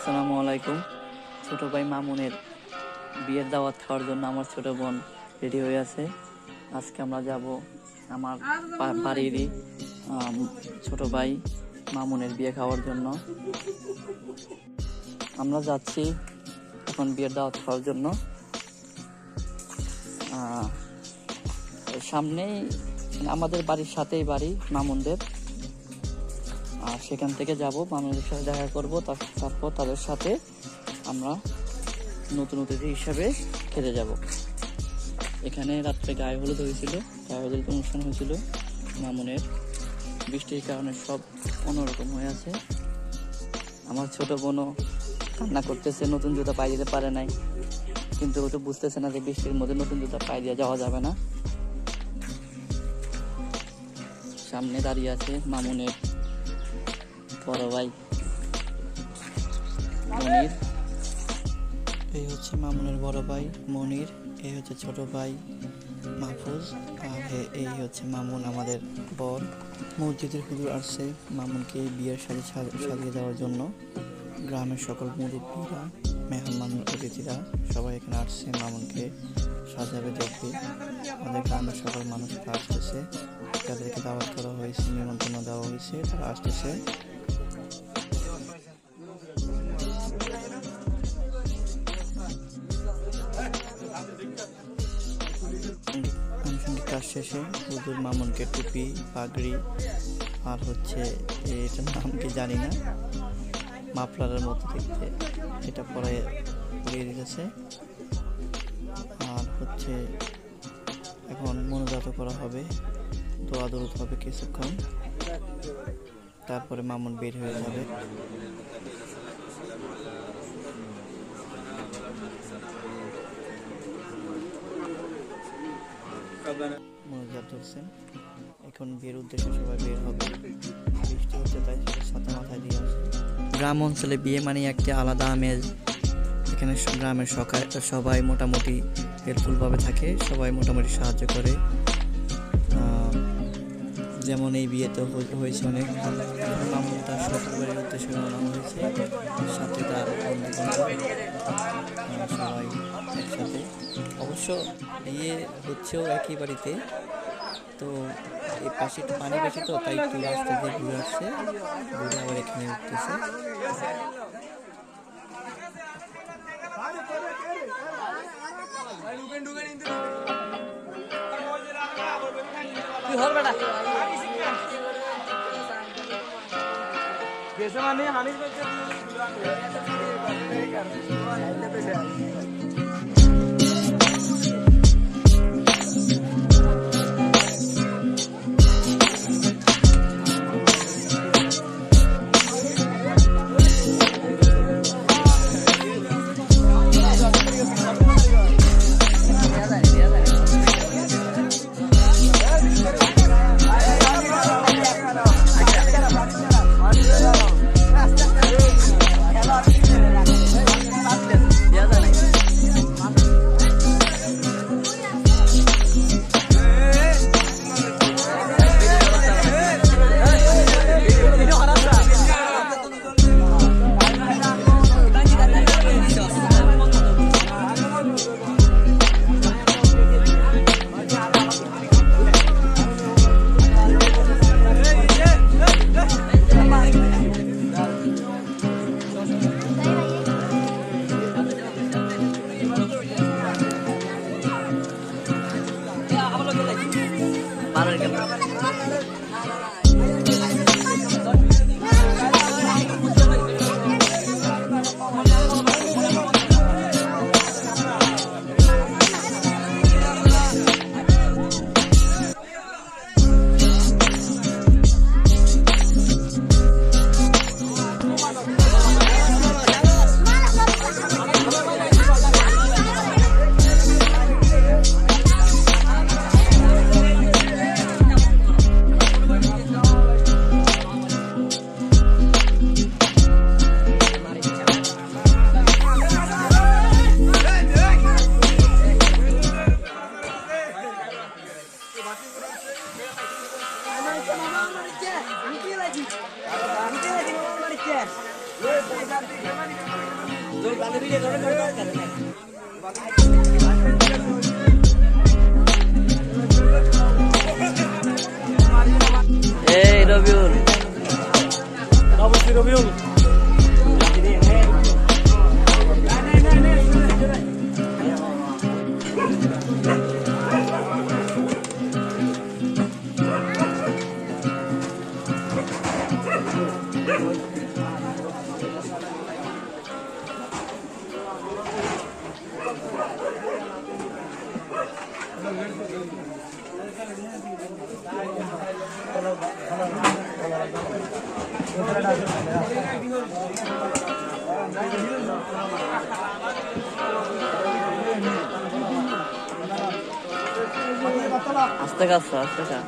আসসালামু আলাইকুম। ছোট ভাই মামুনের বিয়ের দাওয়াত খাওয়ার জন্য আমার ছোট বোন রেডি হয়ে আছে। আজকে আমরা যাব আমার বাড়িরই ছোট ভাই মামুনের বিয়ে খাওয়ার জন্য। আমরা যাচ্ছি এখন বিয়ের দাওয়াত খাওয়ার জন্য। সামনেই মানে আমাদের বাড়ির সাথেই বাড়ি মামুনদের। আর সেখান থেকে যাব মানুষের সাথে দেখা করব, তার- তারপর তাদের সাথে আমরা নতুন অতিথি হিসাবে খেতে যাব। এখানে রাত্রে গায়ে হলুদ হয়েছিল, গায়ে হলুদ অনুষ্ঠান হয়েছিল। মামুনের বৃষ্টির কারণে সব অন্যরকম হয়ে আছে। আমার ছোট বোনও কান্না করতেছে, নতুন জুতা পাই দিতে পারে নাই। কিন্তু ও তো বুঝতেছে না যে বৃষ্টির মধ্যে নতুন জুতা পাই দিয়ে যাওয়া যাবে না। সামনে দাঁড়িয়ে আছে মামুনের বড় ভাই। মনির। এই হচ্ছে মামুনের বড় ভাই, মনির। এই হচ্ছে ছোট ভাই, মাহফুজ। আর এই হচ্ছে মামুন, আমাদের বর। মসজিদের হুজুর আসছে। মামুনকে বিয়ের সাথে সাজিয়ে দেওয়ার জন্য। গ্রামের সকল মুরব্বীরা, মেহমান অতিথিরা সবাই এখানে আসছে মামুনকে সাজাবে, দেখবে। আমাদের গ্রামের সকল মানুষরা আসতেছে। তাদেরকে দাওয়াত করা হয়েছে, নিমন্ত্রণ দেওয়া হয়েছে, তারা আসতেছে। শেষে হুজুর মামুনকে টুপি, পাগড়ি আর হচ্ছে এটার নাম কি জানি না, মাফলারের মতো দেখতে এটা পরে পরিয়ে দিতেছে। আর হচ্ছে এখন মনোজাত করা হবে, দোয়া দরুদ হবে কিছুক্ষণ। তারপরে মামুন বের হয়ে যাবে। মনোজাত ধরছেন। এখন বিয়ের উদ্দেশ্যে সবাই বের হবে। বৃষ্টি হচ্ছে তাই সবাই মাথায় দিয়ে আসে গ্রাম অঞ্চলে বিয়ে মানে একটি আলাদা আমেজ। এখানে গ্রামের সকায় সবাই মোটামুটি হেল্পফুলভাবে থাকে, সবাই মোটামুটি সাহায্য করে। যেমন এই বিয়েতে হয়েছে অনেক। তার শ্বশুরবাড়ির উদ্দেশ্যে রওনা হয়েছে। সাথে তার সবাই একসাথে। অবশ্য বিয়ে হচ্ছেও একই বাড়িতে, তো এই পাশে একটু পানি বেশি তো, তাই একটু রাস্তা দিয়ে ঘুরে আসছে। ঘুরে আবার এখানে উঠতেছে। कैसे बेसमानी हानि এই রবিউল অবশ্যই রবিউল আস্তে কাজ আস্তে কাজ